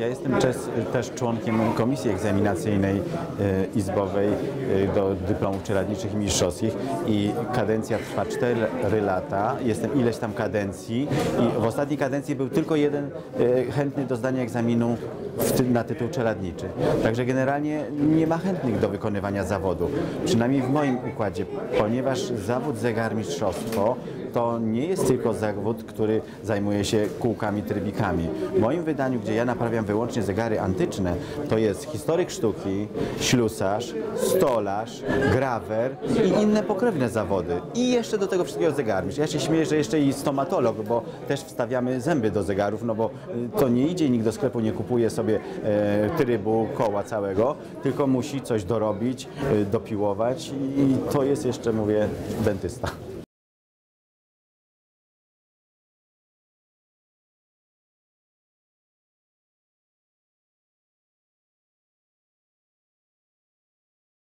Ja jestem też członkiem komisji egzaminacyjnej e, izbowej e, do dyplomów czeladniczych i mistrzowskich i kadencja trwa 4 lata, jestem ileś tam kadencji i w ostatniej kadencji był tylko jeden e, chętny do zdania egzaminu na tytuł czeladniczy. Także generalnie nie ma chętnych do wykonywania zawodu, przynajmniej w moim układzie, ponieważ zawód zegarmistrzostwo to nie jest tylko zawód, który zajmuje się kółkami, trybikami. W moim wydaniu, gdzie ja naprawiam wyłącznie zegary antyczne, to jest historyk sztuki, ślusarz, stolarz, grawer i inne pokrewne zawody. I jeszcze do tego wszystkiego zegarmistrz. Ja się śmieję, że jeszcze i stomatolog, bo też wstawiamy zęby do zegarów, no bo y, to nie idzie, nikt do sklepu nie kupuje sobie e, trybu, koła całego, tylko musi coś dorobić, y, dopiłować i to jest jeszcze, mówię, dentysta.